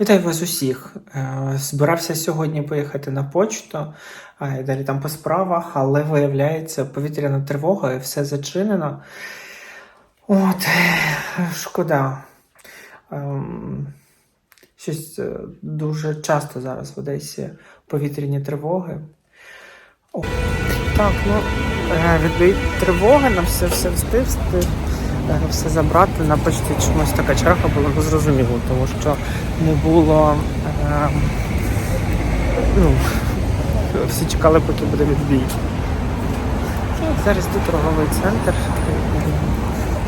Вітаю вас усіх. Е, Збирався сьогодні поїхати на почту, а і далі там по справах, але виявляється повітряна тривога і все зачинено. От, шкода. Ем, Щось е, дуже часто зараз в Одесі повітряні тривоги. О, так, ну, е, відбій тривоги, на все все встиг, встиг е, все забрати. На почті чомусь така черга була незрозуміло, тому що не було. Е, ну, всі чекали, поки буде відбій. Зараз тут торговий центр.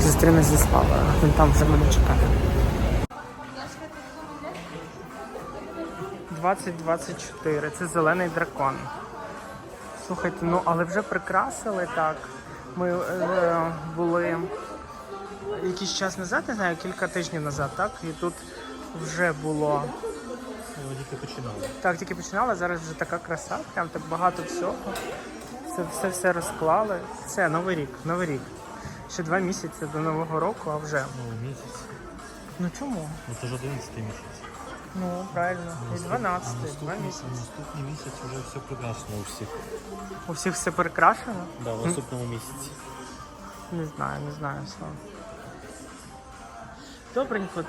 Зустрінусь зі Славою. Він там вже мене чекає. 2024. Це зелений дракон. Слухайте, ну але вже прикрасили так. Ми е, були якийсь час назад, не знаю, кілька тижнів назад, так? І тут вже було. Тільки починали. Так, тільки починали, зараз вже така краса, прям так багато всього. Це все все розклали. Це новий рік, новий рік. Ще два місяці до Нового року, а вже. Ну, місяць. Ну чому? Ну це ж 11 місяць. Ну, правильно. І 12, два наступний, місяці. наступний місяць вже все прекрасно у всіх. У всіх все перекрашено? Да, в наступному місяці. Не знаю, не знаю сам. Добренько.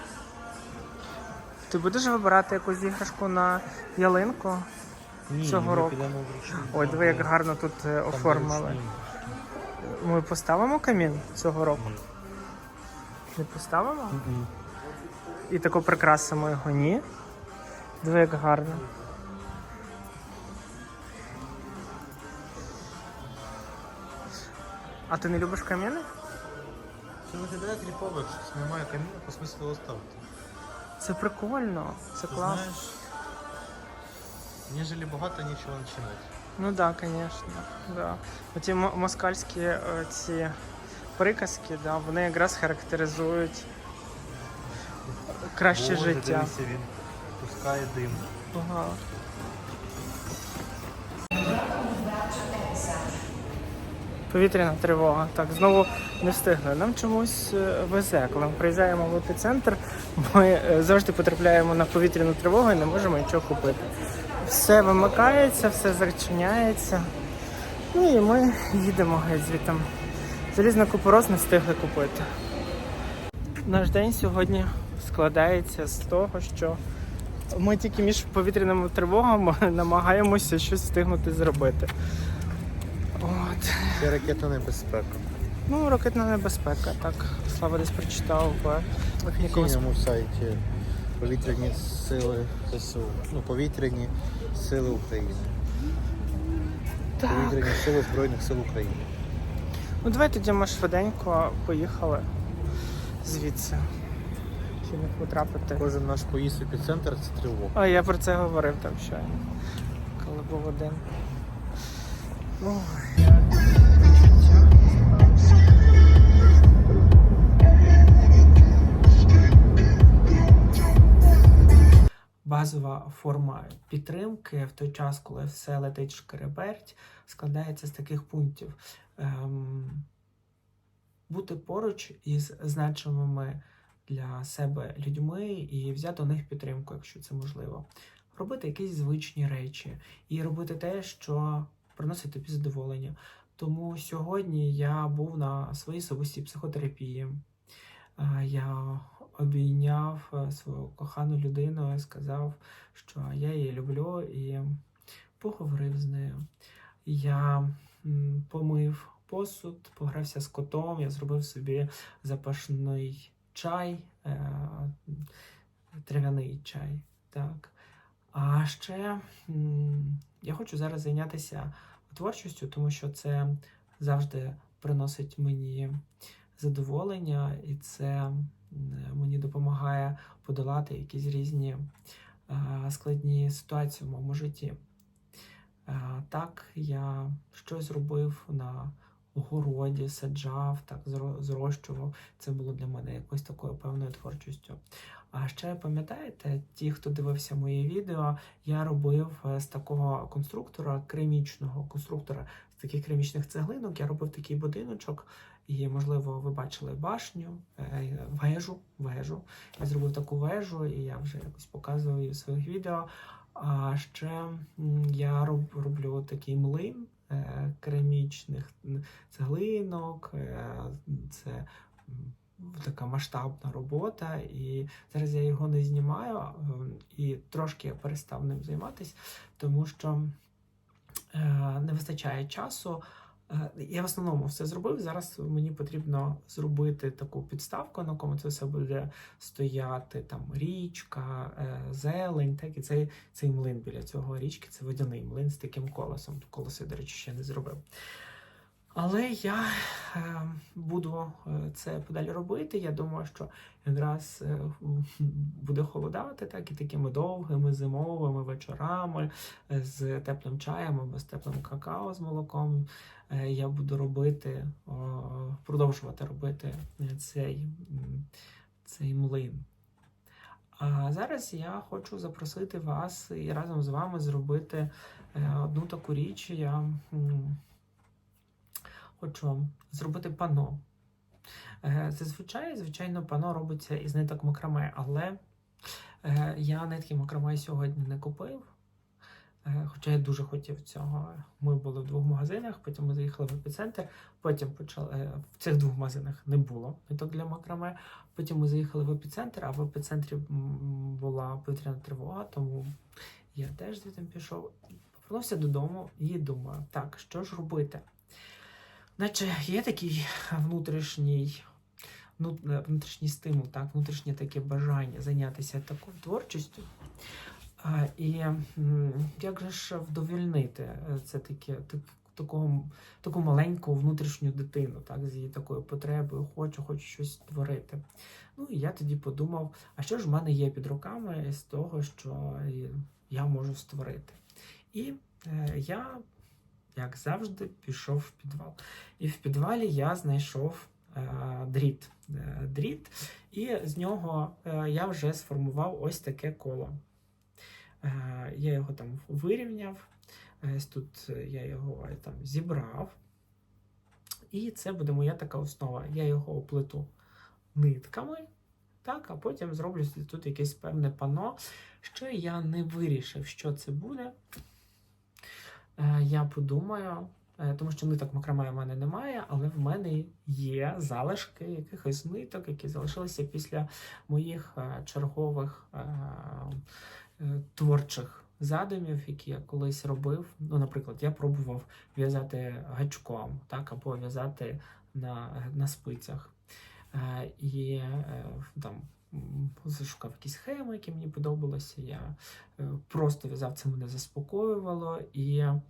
Ти будеш вибирати якусь іграшку на ялинку? Ні, Цього ми року. підемо в. Ой, диви, як гарно тут е, оформили. Ми поставимо камін цього року? Ні. Не поставимо? Мгм. І тако прикрасимо його, ні? Диви, як гарно. А ти не любиш каміни? Це виглядає кріпово, якщо немає каміна, по смислу його ставити. Це прикольно, це Ти класно. знаєш, ніжели багато нічого починати. Ну да, конечно. Да. Оті москальські е, ці приказки, да, вони якраз характеризують краще Боже, життя. Дивися, він пускає дим. Ага. Повітряна тривога. Так, знову не встигли. Нам чомусь е, везе. Коли ми приїжджаємо в епіцентр, ми е, завжди потрапляємо на повітряну тривогу і не можемо нічого купити. Все вимикається, все зачиняється. Ну і ми їдемо геть звідти. Залізний купороз не встигли купити. Наш день сьогодні складається з того, що ми тільки між повітряними тривогами намагаємося щось встигнути зробити. Це ракетна небезпека. Ну, ракетна небезпека, так. Слава десь прочитав в якомусь. сайті повітряні сили ЗСУ. Ну, повітряні сили України. Так. Повітряні сили Збройних сил України. Ну давай тоді ми швиденько поїхали звідси. Чи не потрапити. Кожен наш поїзд епіцентр це тривога. А я про це говорив там щойно, коли був один. Ой. Базова форма підтримки в той час, коли все летить шкереберть, складається з таких пунктів. Ем, бути поруч із значимими для себе людьми і взяти у них підтримку, якщо це можливо. Робити якісь звичні речі і робити те, що приносить тобі задоволення. Тому сьогодні я був на своїй особистій психотерапії. Е, Я обійняв е, свою кохану людину і сказав, що я її люблю, і поговорив з нею. Я помив посуд, погрався з котом, я зробив собі запашний чай, е, трав'яний чай. Так. А ще я хочу зараз зайнятися творчістю, тому що це завжди приносить мені задоволення, і це мені допомагає подолати якісь різні е, складні ситуації в моєму житті. Е, Так, я щось зробив на городі, саджав, так зрощував. Це було для мене якось такою певною творчістю. А ще пам'ятаєте, ті, хто дивився моє відео, я робив е, з такого конструктора, керамічного конструктора, з таких керамічних цеглинок я робив такий будиночок. І, можливо, ви бачили башню, е, вежу, вежу. Я зробив таку вежу, і я вже якось показував її в своїх відео. А ще я роб- роблю такий млин е, керамічних цеглинок. е, Це така масштабна робота, і зараз я його не знімаю е, і трошки я перестав ним займатися, тому що не вистачає часу. Е, Я в основному все зробив. Зараз мені потрібно зробити таку підставку, на кому це все буде стояти. Там річка, е, зелень, так і цей, цей млин біля цього річки це водяний млин з таким колесом. Колеси, до речі, ще не зробив. Але я е, буду е, це подалі робити. Я думаю, що якраз е, буде холодати, так і такими довгими зимовими вечорами е, з теплим чаєм або з теплим какао з молоком. Я буду робити, продовжувати робити цей, цей млин. А зараз я хочу запросити вас і разом з вами зробити одну таку річ. Я хочу зробити пано. Е, Зазвичай, звичайно, пано робиться із ниток макраме, але е, я нитки макраме сьогодні не купив. Е, Хоча я дуже хотів цього. Ми були в двох магазинах, потім ми заїхали в епіцентр, потім почали в цих двох магазинах не було ниток для макраме. Потім ми заїхали в епіцентр, а в епіцентрі була повітряна тривога, тому я теж звідти пішов. Повернувся додому і думаю, так, що ж робити? Наче є такий внутрішній, ну, е, внутрішній стимул, так, внутрішнє таке бажання зайнятися такою творчістю. А, і як же ж вдовільнити е, це таке, так, такого, таку маленьку внутрішню дитину, так, з її такою потребою, хочу, хочу щось створити. Ну і я тоді подумав, а що ж в мене є під руками з того, що я можу створити. І е, я, як завжди, пішов в підвал. І в підвалі я знайшов е, дріт. Е, дріт, і з нього е, я вже сформував ось таке коло. Я його там вирівняв. Тут я його там зібрав. І це буде моя така основа. Я його оплету нитками, так, а потім зроблю тут якесь певне пано. Ще я не вирішив, що це буде. Е, Я подумаю, е, тому що ниток макраме в мене немає, але в мене є залишки якихось ниток, які залишилися після моїх е, чергових творчих задумів, які я колись робив. Ну, наприклад, я пробував в'язати гачком, так, або в'язати на, на спицях. І там зашукав якісь схеми, які мені подобалися. Я е, просто в'язав, це мене заспокоювало. І е,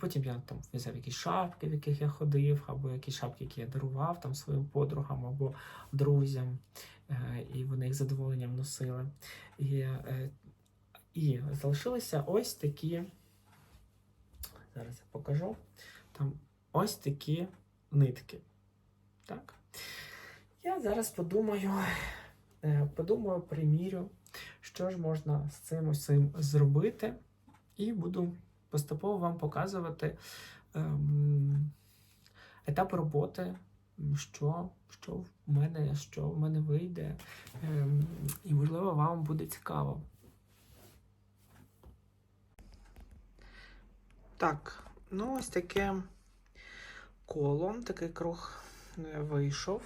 потім я там в'язав якісь шапки, в яких я ходив, або якісь шапки, які я дарував там своїм подругам або друзям, е, і вони їх задоволенням носили. І, і залишилися ось такі. Зараз я покажу. Там ось такі нитки. Так. Я зараз подумаю, подумаю, примірю, що ж можна з цим усім зробити, і буду поступово вам показувати ем, етап роботи, що, що в мене, що в мене вийде. Ем, і, можливо, вам буде цікаво. Так, ну ось таке коло, такий круг е, вийшов.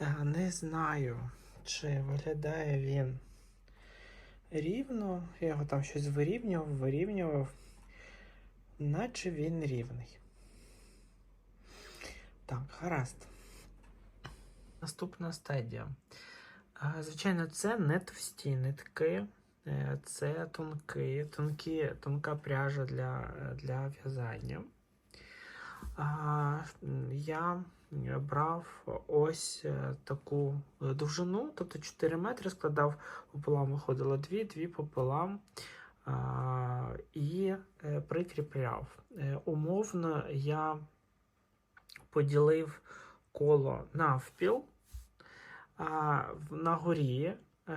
Е, Не знаю, чи виглядає він рівно. Я його там щось вирівнював, вирівнював, наче він рівний. Так, гаразд. Наступна стадія. Звичайно, це не товсті нитки, е, це тонкі, тонкі, тонка пряжа для, для в'язання. Я брав ось е, таку е, довжину, тобто 4 метри складав пополам, виходило 2, 2 пополам і е, прикріпляв. Е, Умовно я поділив коло навпіл, а на горі е,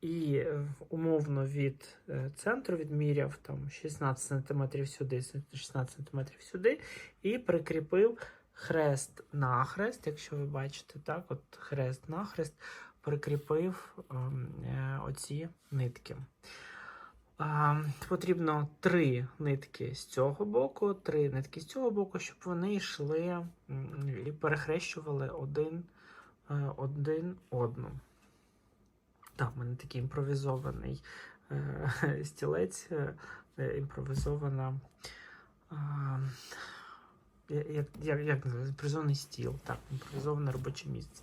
і е, умовно від е, центру відміряв там 16 см сюди, 16 см сюди, і прикріпив хрест на хрест, якщо ви бачите, так, от хрест на хрест, прикріпив ем, е, оці нитки. Потрібно три нитки з цього боку, три нитки з цього боку, щоб вони йшли і перехрещували один, один одну. Так, в мене такий імпровізований е, стілець, е, е, імпровізована. Я- як, як, як? Імпровізований стіл, так, імпровізоване робоче місце.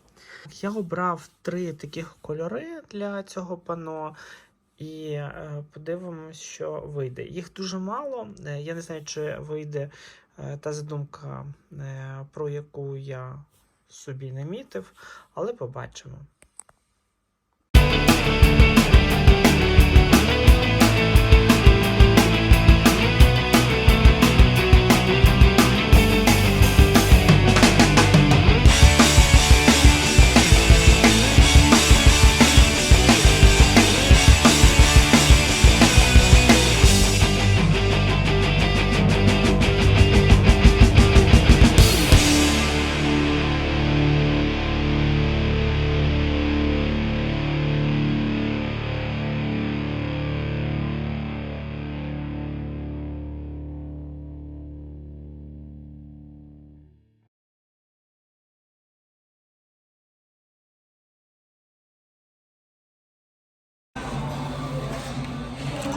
Я обрав три таких кольори для цього пано. І е, подивимось, що вийде. Їх дуже мало. Е, я не знаю, чи вийде е, та задумка, е, про яку я собі намітив, але побачимо.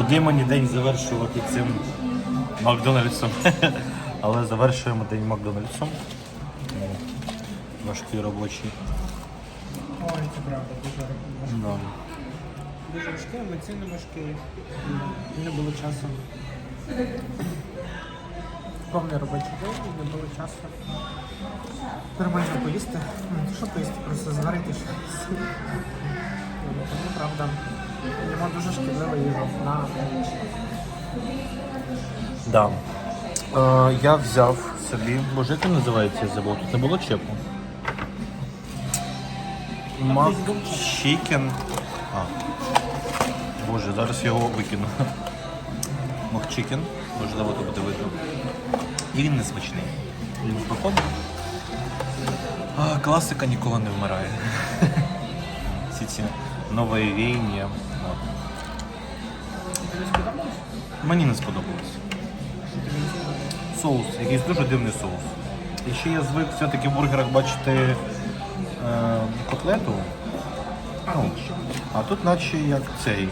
Куди мені день завершувати цим Макдональдсом? Але завершуємо день Макдональдсом. Важкий робочий. Ой, це правда, дуже Да. Дуже важкі, емоційно важкі. Не було часу. Повний робочий день, не було часу. Нормально поїсти. Що поїсти, просто зварити щось. Правда, йому дуже шкідлива їжа на. Да. Е, я взяв собі. Боже, як він називається, я забув. Тут не було чеку. Мак Чікен. А. Боже, зараз його викину. Макчикен, можливо, то буде видно. І він несмачний. Він виходить. А, класика ніколи не вмирає. Ці нові Тобі сподобалось? Мені не сподобалось. Соус, якийсь дуже дивний соус. І ще я звик все-таки в бургерах бачити е, котлету. Ну, а тут наче як цей.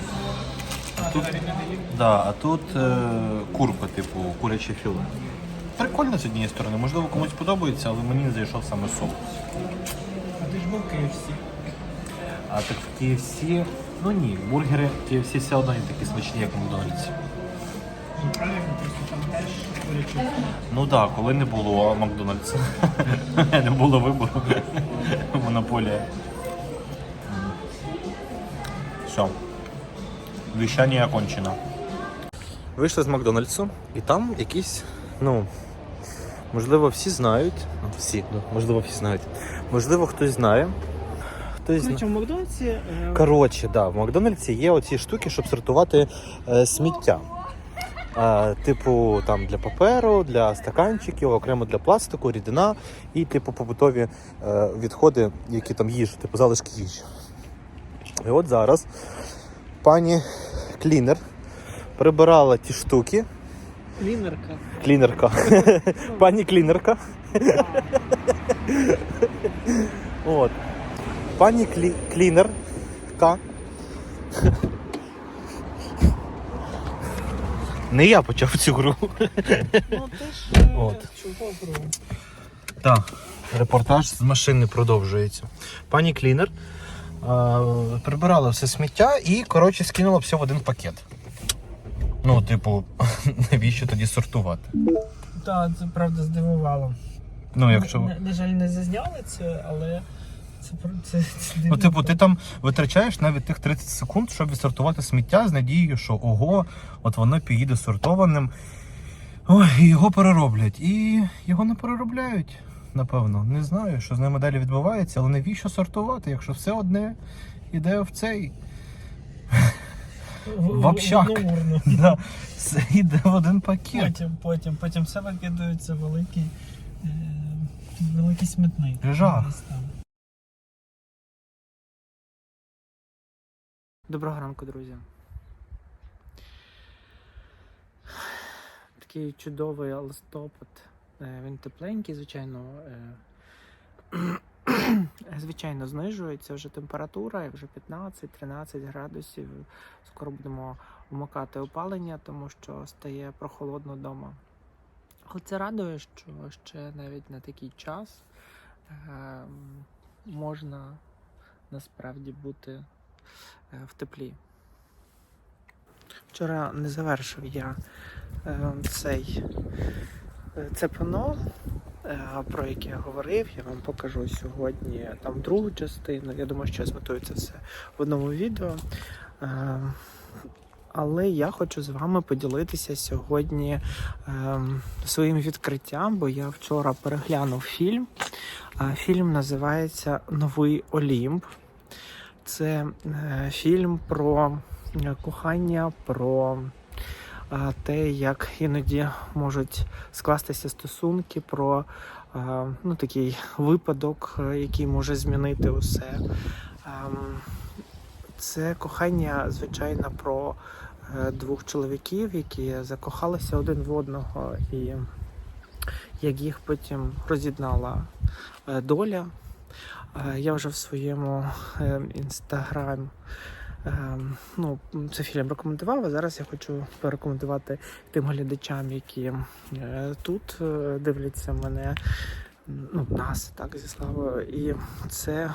А, Тут-? Да, а тут е, курка, типу, куряче філе. Прикольно з однієї сторони, можливо, комусь подобається, але мені не зайшов саме соус. А ти ж був KFC. А так в KFC, ну ні, бургери в KFC все одно не такі смачні, як в Макдональдсі. Ну, так, коли не було Макдональдса. не було вибору. Монополія. Все. Віщання окончено. Вийшли з Макдональдсу, і там якісь, ну, можливо, всі знають. Ну, всі, можливо, всі знають. Можливо, хтось знає. Хтось знає. Коротше, в Макдональдсі е, Коротше, да, в Макдональдсі є оці штуки, щоб сортувати е, сміття. Е, типу там для паперу, для стаканчиків, окремо для пластику, рідина і типу побутові е, відходи, які там їжі, типу залишки їжі. І от зараз пані клінер прибирала ті штуки. клінерка. Клінерка. Пані клінерка. От. Пані клі... клінерка. Не я почав цю гру. Ну, ти ж е, От. чого гру? Так. Репортаж з машини продовжується. Пані клінер е, прибирала все сміття і, коротше, скинула все в один пакет. Ну, типу, навіщо тоді сортувати? Так, це правда здивувало. Ну, якщо. На, на жаль, не зазняли це, але це про- це, це Ну, типу, ти там витрачаєш навіть тих 30 секунд, щоб відсортувати сміття з надією, що ого, от воно підійде сортованим. Ой, і його перероблять. І його не переробляють, напевно. Не знаю, що з ними далі відбувається, але навіщо сортувати, якщо все одне йде в цей в, общак. Да, Це йде в один пакет. Потім, потім, потім все викидається великий, е, великий смітник. Жах. Доброго ранку, друзі. Такий чудовий листопад. Е, Він тепленький, звичайно. е, Звичайно, знижується вже температура, і вже 15-13 градусів. Скоро будемо вмикати опалення, тому що стає прохолодно вдома. Але це радує, що ще навіть на такий час е, можна насправді бути в теплі. Вчора не завершив я е, цей, е, це пано, е, про яке я говорив. Я вам покажу сьогодні там другу частину. Я думаю, що я змотую це все в одному відео. Е, але я хочу з вами поділитися сьогодні своїм відкриттям, бо я вчора переглянув фільм. Фільм називається Новий Олімп. Це е, фільм про е, кохання, про е, те, як іноді можуть скластися стосунки, про ну, такий випадок, який може змінити усе. Ем, Це кохання, звичайно, про двох чоловіків, які закохалися один в одного, і як їх потім роз'єднала доля. Я вже в своєму е, інстаграм е, ну, цей фільм рекомендував, а зараз я хочу порекомендувати тим глядачам, які е, тут е, дивляться мене. Ну, нас, так, зі славою. І це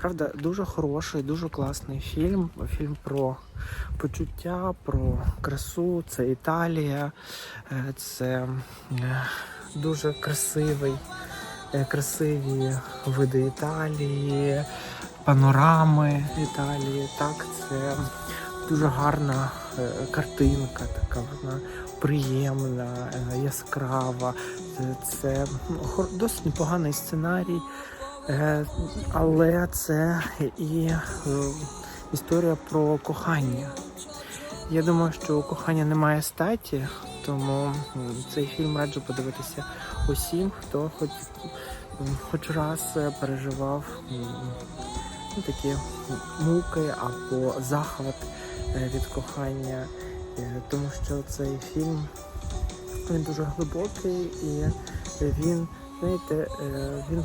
правда дуже хороший, дуже класний фільм. Фільм про почуття, про красу. Це Італія, е, це е, дуже красивий, красиві види Італії, панорами Італії. Так, це дуже гарна е, картинка, така вона приємна, е, яскрава. Це, ну, досить непоганий сценарій, е, але це і е, історія про кохання. Я думаю, що кохання немає статі, тому цей фільм раджу подивитися усім, хто хоч, хоч раз е, переживав ну, такі муки або захват е, від кохання, Е, тому що цей фільм він дуже глибокий і він, знаєте, він.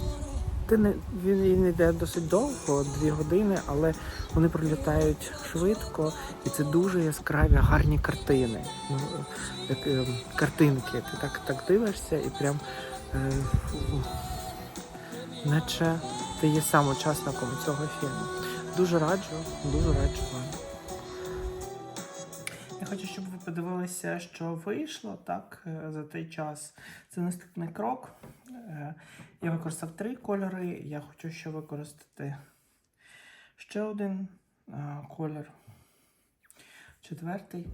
Він, йде досить довго, дві години, але вони пролітають швидко, і це дуже яскраві, гарні картини. Ну, як, е, картинки. Ти так, так дивишся і прям е, наче ти є сам учасником цього фільму. Дуже раджу, дуже раджу вам. Я хочу, щоб ви подивилися, що вийшло так е, за той час. Це наступний крок. Е, Я використав три кольори. Я хочу ще використати ще один кольор. Четвертий.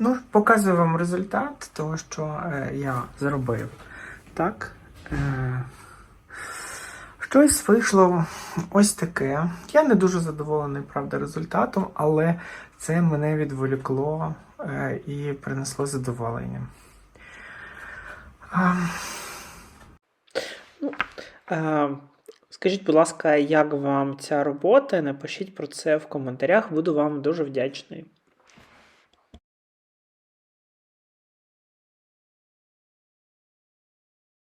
Ну показую вам результат того, що е, я зробив. Так. Е, Щось вийшло ось таке. Я не дуже задоволений, правда, результатом, але це мене відволікло е, і принесло задоволення. А, Е, Скажіть, будь ласка, як вам ця робота? Напишіть про це в коментарях, буду вам дуже вдячний.